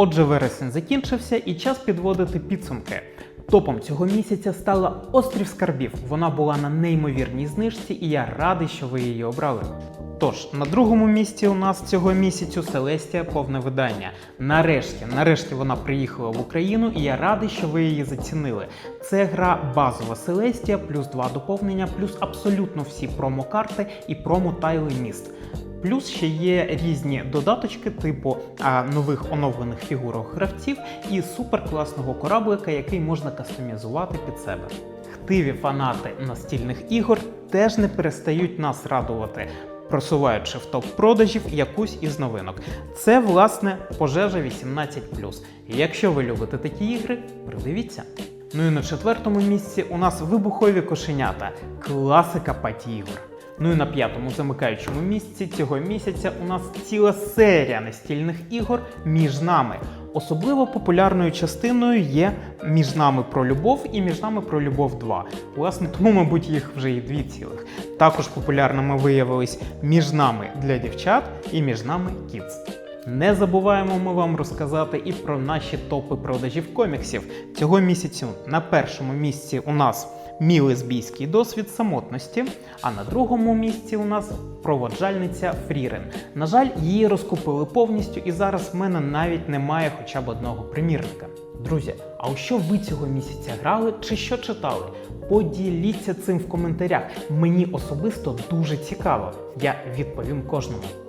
Отже, вересень закінчився і час підводити підсумки. Топом цього місяця стала Острів Скарбів. Вона була на неймовірній знижці, і я радий, що ви її обрали. Тож, на другому місці у нас цього місяцю Селестія повне видання. Нарешті, нарешті вона приїхала в Україну, і я радий, що ви її зацінили. Це гра базова Селестія, плюс два доповнення, плюс абсолютно всі промокарти і промо-тайли міст. Плюс ще є різні додаточки, типу а, нових оновлених фігурок гравців і суперкласного кораблика, який можна кастомізувати під себе. Хтиві фанати настільних ігор теж не перестають нас радувати, просуваючи в топ продажів якусь із новинок. Це власне пожежа 18. Якщо ви любите такі ігри, придивіться. Ну і на четвертому місці у нас вибухові кошенята, класика паті ігор. Ну і на п'ятому замикаючому місці цього місяця у нас ціла серія настільних ігор між нами. Особливо популярною частиною є між нами про любов і між нами про любов 2. Власне, тому, мабуть, їх вже і дві цілих. Також популярними виявились між нами для дівчат і між нами Kids. Не забуваємо ми вам розказати і про наші топи продажів коміксів. Цього місяцю на першому місці у нас мій лесбійський досвід самотності, а на другому місці у нас проводжальниця Фрірен. На жаль, її розкупили повністю, і зараз в мене навіть немає хоча б одного примірника. Друзі, а у що ви цього місяця грали чи що читали? Поділіться цим в коментарях. Мені особисто дуже цікаво. Я відповім кожному.